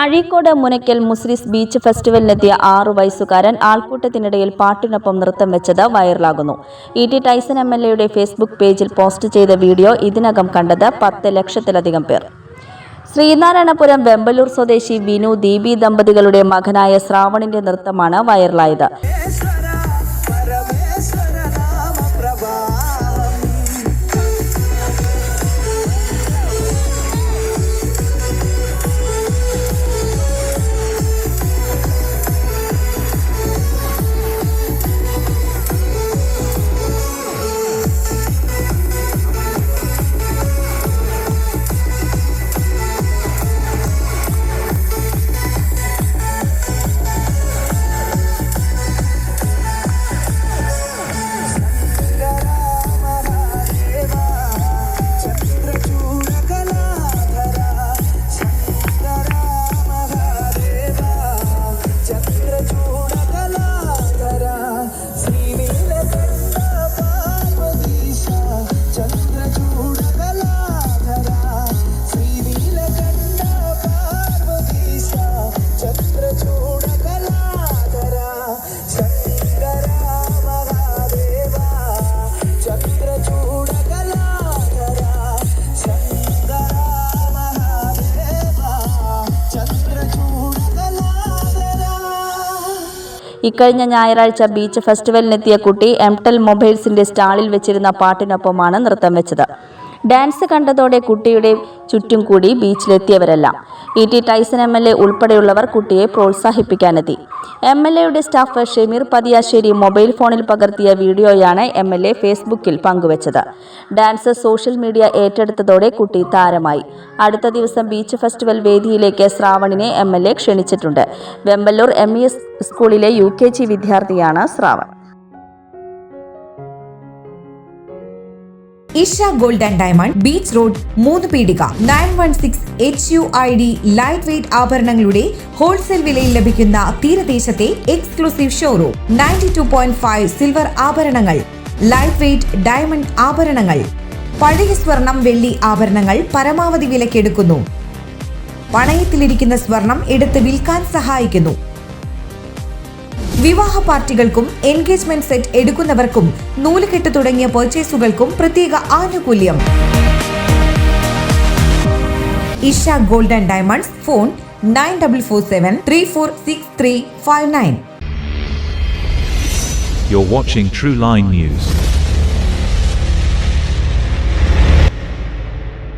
Azhikode Munakkal Muziris beach ഫെസ്റ്റിവലിനെത്തിയ ആറു വയസ്സുകാരൻ ആൾക്കൂട്ടത്തിനിടയിൽ പാട്ടിനൊപ്പം നൃത്തം വെച്ചത് വൈറലാകുന്നു. E T Tyson M L എയുടെ ഫേസ്ബുക്ക് പേജിൽ പോസ്റ്റ് ചെയ്ത വീഡിയോ ഇതിനകം കണ്ടത് പത്ത് ലക്ഷത്തിലധികം പേർ. ശ്രീനാരായണപുരം വെമ്പലൂർ സ്വദേശി വിനു ദീപി ദമ്പതികളുടെ മകനായ ശ്രാവണിന്റെ നൃത്തമാണ് വൈറലായത്. ഇക്കഴിഞ്ഞ ഞായറാഴ്ച ബീച്ച് ഫെസ്റ്റിവലിനെത്തിയ കുട്ടി എംടെൽ മൊബൈൽസിന്റെ സ്റ്റാളിൽ വെച്ചിരുന്ന പാട്ടിനൊപ്പമാണ് നൃത്തം വെച്ചത്. ഡാൻസ് കണ്ടതോടെ കുട്ടിയുടെ ചുറ്റും കൂടി ബീച്ചിലെത്തിയവരെല്ലാം. E T Tyson M L A ഉൾപ്പെടെയുള്ളവർ കുട്ടിയെ പ്രോത്സാഹിപ്പിക്കാനെത്തി. എം എൽ എയുടെ സ്റ്റാഫ് ഷെമീർ പതിയാശ്ശേരി മൊബൈൽ ഫോണിൽ പകർത്തിയ വീഡിയോയാണ് എം എൽ എ ഫേസ്ബുക്കിൽ പങ്കുവച്ചത്. ഡാൻസ് സോഷ്യൽ മീഡിയ ഏറ്റെടുത്തതോടെ കുട്ടി താരമായി. അടുത്ത ദിവസം ബീച്ച് ഫെസ്റ്റിവൽ വേദിയിലേക്ക് ശ്രാവണിനെ എം എൽ എ ക്ഷണിച്ചിട്ടുണ്ട്. വെമ്പല്ലൂർ എം ഇ എസ് സ്കൂളിലെ യു കെ ജി വിദ്യാർത്ഥിയാണ് Shravan. Isha gold and diamond beach road മൂന്ന് പീടിക. Nine one six H U I D light weight ആഭരണങ്ങളുടെ wholesale വിലയിൽ ലഭിക്കുന്ന തീരദേശത്തെ exclusive showroom ninety two point five silver ആഭരണങ്ങൾ light weight diamond ആഭരണങ്ങൾ. പഴയ സ്വർണം വെള്ളി ആഭരണങ്ങൾ പരമാവധി വിലക്കെടുക്കുന്നു പണയത്തിലിരിക്കുന്ന സ്വർണം എടുത്ത് വിൽക്കാൻ സഹായിക്കുന്നു. വിവാഹ പാർട്ടികൾക്കും എൻഗേജ്മെന്റ് സെറ്റ് എടുക്കുന്നവർക്കും നൂലുകെട്ട് തുടങ്ങിയ പർച്ചേസുകൾക്കും പ്രത്യേക ആനുകൂല്യം Isha gold and diamonds phone nine double four seven three four six three five nine You're watching True Line News.